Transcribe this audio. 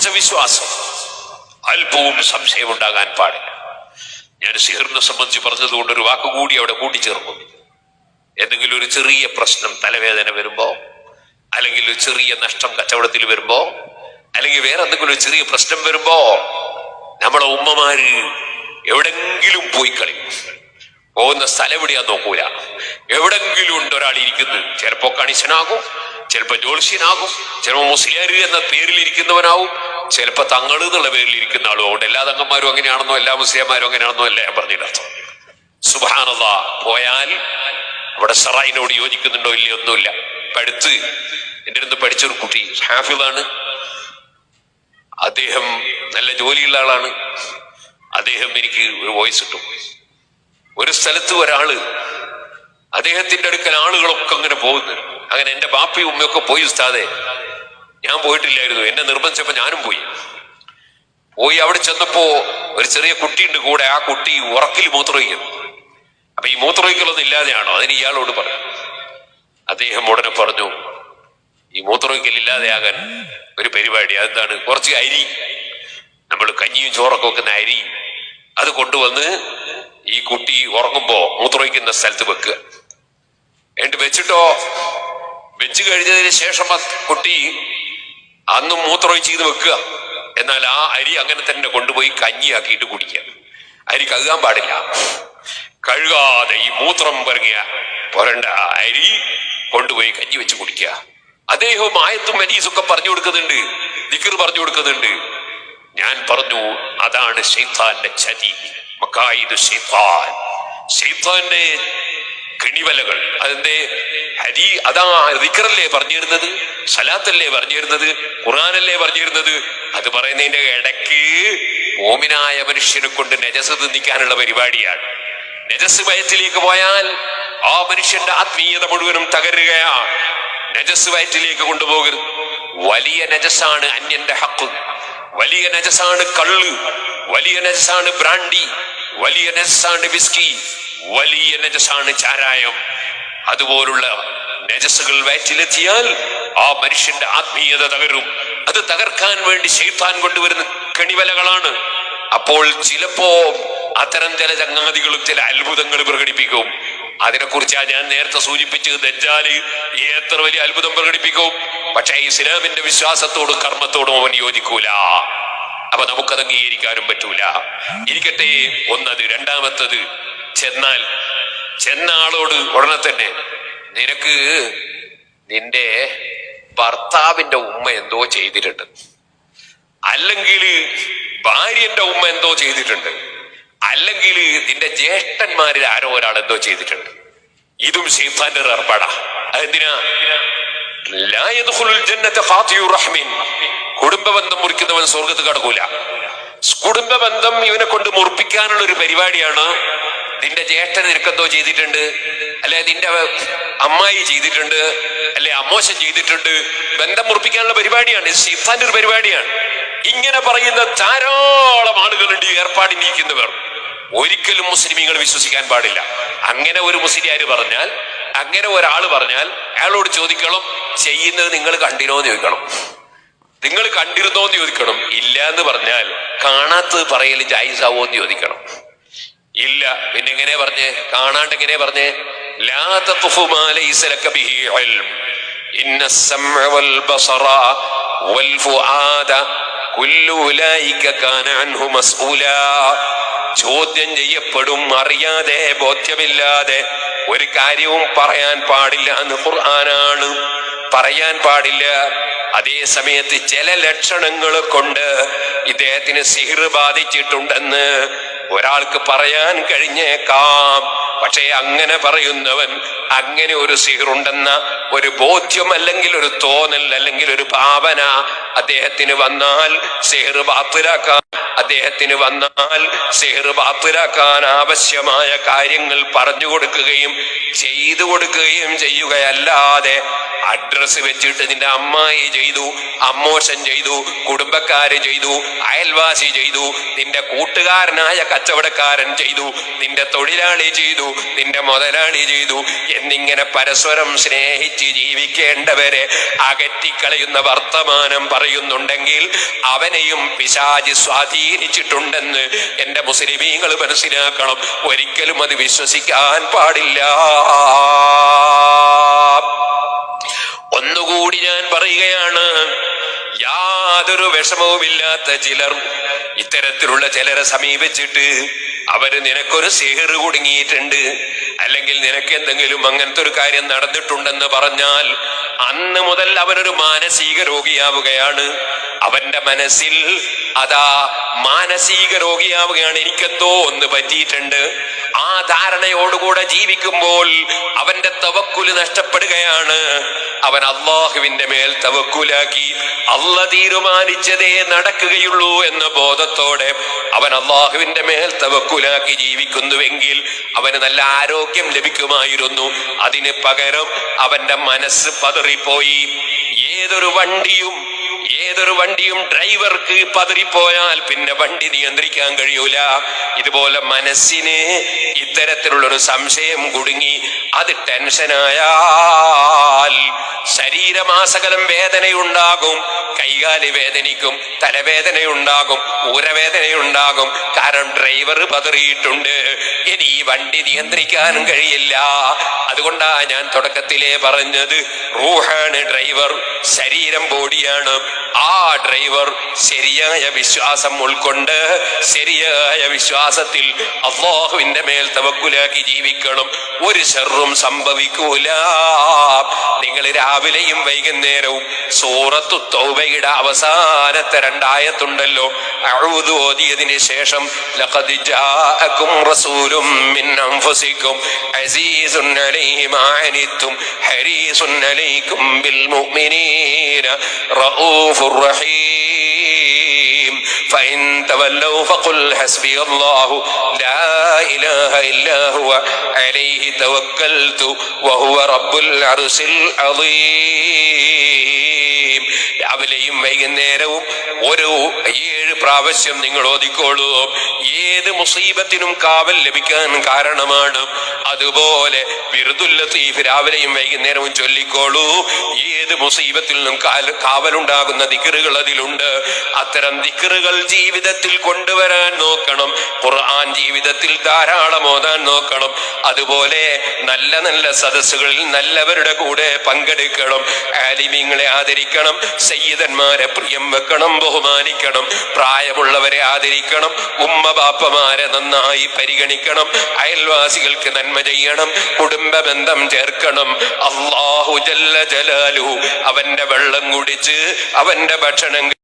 ഉറച്ച വിശ്വാസം. അല്പവും സംശയം ഉണ്ടാകാൻ പാടില്ല. ഞാൻ സിഹറിനെ സംബന്ധിച്ച് പറഞ്ഞതുകൊണ്ട് ഒരു വാക്കുകൂടി അവിടെ കൂട്ടിച്ചേർക്കും. എന്തെങ്കിലും ഒരു ചെറിയ പ്രശ്നം തലവേദന വരുമ്പോ അല്ലെങ്കിൽ ഒരു ചെറിയ നഷ്ടം കച്ചവടത്തിൽ വരുമ്പോ അല്ലെങ്കിൽ വേറെ എന്തെങ്കിലും ഒരു ചെറിയ പ്രശ്നം വരുമ്പോ നമ്മളെ ഉമ്മമാര് എവിടെങ്കിലും പോയി കളിക്കും. പോകുന്ന സ്ഥലം എവിടെയാ നോക്കൂല. എവിടെങ്കിലും ഉണ്ട് ഒരാൾ ഇരിക്കുന്നത്. ചിലപ്പോ കണിശനാകും ചിലപ്പോ ജോൽസ്യനാകും ചിലപ്പോ മുസ്ലിയാർ എന്ന പേരിൽ ഇരിക്കുന്നവനാവും. ചിലപ്പോ തങ്ങൾ എന്നുള്ള പേരിൽ ഇരിക്കുന്ന ആളും അതുകൊണ്ട് എല്ലാ തങ്ങന്മാരും അങ്ങനെയാണെന്നോ എല്ലാ മുസ്ലിംമാരും അങ്ങനെയാണെന്നോ അല്ല? ഞാൻ പറഞ്ഞിടത്തോ സുബാനത പോയാൽ അവിടെ സറായിനോട് യോജിക്കുന്നുണ്ടോ ഇല്ലയോ ഒന്നുമില്ല. പഠിത്ത് എന്റെ അടുത്ത് പഠിച്ചൊരു കുട്ടി ഹാഫിളാണ് അദ്ദേഹം നല്ല ജോലിയുള്ള ആളാണ്. അദ്ദേഹം എനിക്ക് ഒരു വോയിസ് ഇട്ടു. ഒരു സ്ഥലത്ത് ഒരാൾ അദ്ദേഹത്തിന്റെ അടുക്കൽ ആളുകളൊക്കെ അങ്ങനെ പോകുന്നു. അങ്ങനെ എന്റെ ബാപ്പയും ഉമ്മയൊക്കെ പോയി ഉസ്താദെ. ഞാൻ പോയിട്ടില്ലായിരുന്നു. എന്നെ നിർബന്ധിച്ചപ്പോ ഞാനും പോയി. പോയി അവിടെ ചെന്നപ്പോ ഒരു ചെറിയ കുട്ടിയുണ്ട് കൂടെ. ആ കുട്ടി ഉറക്കിൽ മൂത്രമൊഴിക്കുന്നു. അപ്പൊ ഈ മൂത്രമൊഴിക്കലൊന്നും ഇല്ലാതെയാണോ? അതിന് ഇയാളോട് പറഞ്ഞു അദ്ദേഹം ഉടനെ പറഞ്ഞു ഈ മൂത്രമൊഴിക്കൽ ഇല്ലാതെയാകാൻ ഒരു പരിപാടി. അതെന്താണ്? കുറച്ച് അരി. നമ്മൾ കഞ്ഞിയും ചോറൊക്കെ വെക്കുന്ന അരി. അത് കൊണ്ടുവന്ന് ഈ കുട്ടി ഉറങ്ങുമ്പോ മൂത്രമൊഴിക്കുന്ന സ്ഥലത്ത് വെക്കുക. എന്നിട്ട് വെച്ചിട്ടോ? വെച്ചു കഴിഞ്ഞതിന് ശേഷം കുട്ടി അന്നും മൂത്രമൊഴിച്ച് ചെയ്ത് വെക്കുക. എന്നാൽ ആ അരി അങ്ങനെ തന്നെ കൊണ്ടുപോയി കഞ്ഞിയാക്കിയിട്ട് കുടിക്കുക. അരി കഴുകാൻ പാടില്ല. കഴുകാതെ ഈ മൂത്രം പറഞ്ഞ പുരണ്ട അരി കൊണ്ടുപോയി കഞ്ഞി വെച്ച് കുടിക്കുക. അദ്ദേഹവും ആയത്തും മരീസൊക്കെ പറഞ്ഞു കൊടുക്കുന്നുണ്ട്. ദിക്കർ പറഞ്ഞു കൊടുക്കുന്നുണ്ട്. ഞാൻ പറഞ്ഞു അതാണ് ഷെയ്ത്താന്റെ ചതി. മക്കായിദ് കെണിവലകൾ. അതിന്റെ ഹരി അതാ റിക്കറല്ലേ പറഞ്ഞിരുന്നത്? സലാത്തല്ലേ പറഞ്ഞിരുന്നത്? ഖുറാനല്ലേ പറഞ്ഞിരുന്നത്? അത് പറയുന്നതിന്റെ ഇടയ്ക്ക് ഓമിനായ മനുഷ്യനെ കൊണ്ട് നജസ് തിന്നിക്കാനുള്ള പരിപാടിയാണ്. നജസ് വയറ്റിലേക്ക് പോയാൽ ആ മനുഷ്യന്റെ ആത്മീയത മുഴുവനും തകരുകയാണ്. നജസ് വയറ്റിലേക്ക് കൊണ്ടുപോകരുത്. വലിയ നജസാണ് അന്യന്റെ ഹക്ക്. വലിയ നജസാണ് കള്ള്. വലിയ നജസാണ് ബ്രാണ്ടി. വലിയ നജസാണ് വിസ്കി. വലിയ നജസാണ് ചാരായം. അതുപോലുള്ള നജസുകൾ വയറ്റിലെത്തിയാൽ ആ മനുഷ്യന്റെ ആത്മീയത തകരും. അത് തകർക്കാൻ വേണ്ടി ശൈത്താൻ കൊണ്ടുവരുന്ന കണിവലകളാണ്. അപ്പോൾ ചിലപ്പോ അത്തരം ചില ചങ്ങാതികളും ചില അത്ഭുതങ്ങൾ പ്രകടിപ്പിക്കും. അതിനെക്കുറിച്ചാ ഞാൻ നേരത്തെ സൂചിപ്പിച്ചത് ദജ്ജാൽ എത്ര വലിയ അത്ഭുതം പ്രകടിപ്പിക്കും. പക്ഷേ ഇസ്ലാമിന്റെ വിശ്വാസത്തോടും കർമ്മത്തോടും അവൻ യോജിക്കൂല. അപ്പൊ നമുക്കത് അംഗീകരിക്കാനും പറ്റൂല. ഇരിക്കട്ടെ ഒന്നത് രണ്ടാമത്തത്. ചെന്നാൽ ചെന്ന ആളോട് ഉടനെ തന്നെ നിനക്ക് നിന്റെ ഭർത്താവിന്റെ ഉമ്മ എന്തോ ചെയ്തിട്ടുണ്ട്. അല്ലെങ്കിൽ ഭാര്യന്റെ ഉമ്മ എന്തോ ചെയ്തിട്ടുണ്ട്. അല്ലെങ്കിൽ നിന്റെ ജ്യേഷ്ഠന്മാരിൽ ആരോ ഒരാൾ എന്തോ ചെയ്തിട്ടുണ്ട്. ഇതും ഷെയ്ത്താന്റെ ഒരു ഏർപ്പാടാ. അതെന്തിനാ? കുടുംബ ബന്ധം മുറിക്കുന്നവൻ സ്വർഗത്ത് കടക്കൂല. കുടുംബ ബന്ധം ഇവനെ കൊണ്ട് മുറിപ്പിക്കാനുള്ള ഒരു പരിപാടിയാണ് നിന്റെ ജ്യേഷ്ഠൻ നിനക്കെന്തോ ചെയ്തിട്ടുണ്ട്? അല്ലെ നിന്റെ അമ്മായി ചെയ്തിട്ടുണ്ട് അല്ലെ അമ്മോശൻ ചെയ്തിട്ടുണ്ട്. ബന്ധം മുറിപ്പിക്കാനുള്ള പരിപാടിയാണ്. ഇത് ഒരു പരിപാടിയാണ്. ഇങ്ങനെ പറയുന്ന ധാരാളം ആളുകളുണ്ട് ഈ ഏർപ്പാടിനിരിക്കുന്നവർ ഒരിക്കലും മുസ്ലിമീങ്ങൾ വിശ്വസിക്കാൻ പാടില്ല. അങ്ങനെ ഒരു മുസ്ലിയാര് പറഞ്ഞാൽ അങ്ങനെ ഒരാൾ പറഞ്ഞാൽ അയാളോട് ചോദിക്കണം ചെയ്യുന്നത് നിങ്ങൾ കണ്ടിനോ എന്ന് ചോദിക്കണം. നിങ്ങൾ കണ്ടിരുന്നോ എന്ന് ചോദിക്കണം. ഇല്ല എന്ന് പറഞ്ഞാൽ കാണാത്തത് പറയൽ ജായിസാവോ എന്ന് ചോദിക്കണം. ഇല്ല. പിന്നെ എങ്ങനെ പറഞ്ഞേ? കാണാണ്ട് എങ്ങനെ പറഞ്ഞേ? ലാ തഖഫു മാ ലൈസ ലക ബിഹി ഇൽം. ഇന്ന സമഅ വൽ ബസറ വൽ ഫുആദ കുല്ലു ഉലൈക കാന അൻഹു മസ്ഊലാ. ചോദ്യം ചെയ്യപ്പെടും അറിയാതെ ബോധ്യമില്ലാതെ. ഒരു കാര്യവും പറയാൻ പാടില്ല എന്ന് ഖുർആനാണ്. പറയാൻ പാടില്ല. അതേ സമയത്ത് ചില ലക്ഷണങ്ങൾ കൊണ്ട് ഇദ്ദേഹത്തിന് സിഹിർ ബാധിച്ചിട്ടുണ്ടെന്ന് ഒരാൾക്ക് പറയാൻ കഴിഞ്ഞേക്കാം. പക്ഷേ അങ്ങനെ പറയുന്നവൻ അങ്ങനെ ഒരു സിഹിറുണ്ടെന്ന ഒരു ബോധ്യം അല്ലെങ്കിൽ ഒരു തോന്നൽ അല്ലെങ്കിൽ ഒരു ഭാവന അദ്ദേഹത്തിന് വന്നാൽ സിഹിർ ബാത്തിലാക്കാൻ അദ്ദേഹത്തിന് വന്നാൽ സിഹിർ ബാത്തിലാക്കാൻ ആവശ്യമായ കാര്യങ്ങൾ പറഞ്ഞു കൊടുക്കുകയും ചെയ്തു കൊടുക്കുകയും ചെയ്യുകയല്ലാതെ അഡ്രസ് വെച്ചിട്ട് നിന്റെ അമ്മായി ചെയ്തു അമ്മോശൻ ചെയ്തു കുടുംബക്കാര് ചെയ്തു അയൽവാസി ചെയ്തു നിന്റെ കൂട്ടുകാരനായ കച്ചവടക്കാരൻ ചെയ്തു നിന്റെ തൊഴിലാളി ചെയ്തു നിന്റെ മുതലാളി ചെയ്തു എന്നിങ്ങനെ പരസ്പരം സ്നേഹിച്ച് ജീവിക്കേണ്ടവരെ അകറ്റിക്കളയുന്ന വർത്തമാനം പറയുന്നുണ്ടെങ്കിൽ അവനെയും പിശാജ് സ്വാധീനിച്ചിട്ടുണ്ടെന്ന് എന്റെ മുസ്ലിമീങ്ങൾ മനസ്സിലാക്കണം. ഒരിക്കലും അത് വിശ്വസിക്കാൻ പാടില്ല. ഒന്നുകൂടി ഞാൻ പറയുകയാണ് യാതൊരു വിഷമവുമില്ലാത്ത ചിലർ ഇത്തരത്തിലുള്ള ചിലരെ സമീപിച്ചിട്ട് അവർ നിനക്കൊരു സിഹിർ കുടുങ്ങിയിട്ടുണ്ട്. അല്ലെങ്കിൽ നിനക്ക് എന്തെങ്കിലും അങ്ങനത്തെ ഒരു കാര്യം നടന്നിട്ടുണ്ടെന്ന് പറഞ്ഞാൽ അന്ന് മുതൽ അവനൊരു മാനസിക രോഗിയാവുകയാണ്. അവന്റെ മനസ്സിൽ അതാ മാനസിക രോഗിയാവുകയാണ് എനിക്കെന്തോ ഒന്ന് പറ്റിയിട്ടുണ്ട്. ആ ധാരണയോടുകൂടെ ജീവിക്കുമ്പോൾ അവന്റെ തവക്കുൽ നഷ്ടപ്പെടുകയാണ്. അവൻ അള്ളാഹുവിന്റെ മേൽ തവക്കുലാക്കി. അല്ല തീരുമാനിച്ചതേ നടക്കുകയുള്ളൂ എന്ന ബോധത്തോടെ അവൻ അള്ളാഹുവിന്റെ മേൽ തവക്കുലാക്കി ജീവിക്കുന്നുവെങ്കിൽ അവന് നല്ല ആരോഗ്യം ലഭിക്കുമായിരുന്നു. അതിന് പകരം അവന്റെ മനസ്സ് പതറിപ്പോയി. ഏതൊരു വണ്ടിയും ഏതൊരു വണ്ടിയും ഡ്രൈവർക്ക് പതറിപ്പോയാൽ പിന്നെ വണ്ടി നിയന്ത്രിക്കാൻ കഴിയൂല. ഇതുപോലെ മനസ്സിന് ഇത്തരത്തിലുള്ളൊരു സംശയം കുടുങ്ങി അത് ടെൻഷനായാൽ ശരീരമാസകലം വേദനയുണ്ടാകും കൈകാലി വേദനിക്കും തലവേദനയുണ്ടാകും ഊരവേദനയുണ്ടാകും. കാരണം ഡ്രൈവർ പതറിയിട്ടുണ്ട്. ഇനി ഈ വണ്ടി നിയന്ത്രിക്കാൻ കഴിയില്ല. അതുകൊണ്ടാണ് ഞാൻ തുടക്കത്തിലേ പറഞ്ഞത്. റൂഹാണ് ഡ്രൈവർ. ശരീരം ബോഡിയാണ്. ആ ഡ്രൈവർ ശരിയായ വിശ്വാസം ഉൾക്കൊണ്ട് ശരിയായ വിശ്വാസത്തിൽ അള്ളാഹുവിന്റെ മേൽ തവക്കുലാക്കി ജീവിക്കണം. ഒരു ഷെറും സംഭവിക്കൂല. നിങ്ങൾ രാവിലെയും വൈകുന്നേരവും സൂറത്തു തൗബയുടെ അവസാനത്തെ രണ്ടായത്തുണ്ടല്ലോ. അഴുതു ഓതിയതിന് ശേഷം റസൂലും മിൻ അസീസുൻ ഹരീസുൻ ബിൽ മുഅ്മിനീന റഊഫുർ റഹീം. فإن تولوا فقل حسبي الله لا إله إلا هو عليه توكلت وهو رب العرش العظيم രാവിലെയും വൈകുന്നേരവും ഒരു ഏഴ് പ്രാവശ്യം നിങ്ങൾ ഓതിക്കോളൂ ഏത് മുസീബത്തിനും കാവൽ ലഭിക്കാൻ കാരണമാണ് അതുപോലെ ബിറുദുല്ലത്തീഫ് രാവിലെയും വൈകുന്നേരവും ചൊല്ലിക്കോളൂ ഏത് മുസീബത്തിൽ നിന്നും കാല- കാവലുണ്ടാകുന്ന ദിക്കറുകൾ അതിലുണ്ട് അത്തരം ദിക്കറുകൾ ജീവിതത്തിൽ കൊണ്ടുവരാൻ നോക്കണം. ഖുർആൻ ജീവിതത്തിൽ ധാരാളം ഓതാൻ നോക്കണം. അതുപോലെ നല്ല നല്ല സദസ്സുകളിൽ നല്ലവരുടെ കൂടെ പങ്കെടുക്കണം. ആലിമീങ്ങളെ ആദരിക്കണം. സയ്യിദന്മാരെ പ്രിയം വെക്കണം. ബഹുമാനിക്കണം. പ്രായമുള്ളവരെ ആദരിക്കണം. ഉമ്മ ബാപ്പമാരെ നന്നായി പരിഗണിക്കണം. അയൽവാസികൾക്ക് നന്മ ചെയ്യണം. കുടുംബ ബന്ധം ചേർക്കണം. അള്ളാഹു ജല്ല ജലാലു അവന്റെ വെള്ളം കുടിച്ച് അവന്റെ ഭക്ഷണം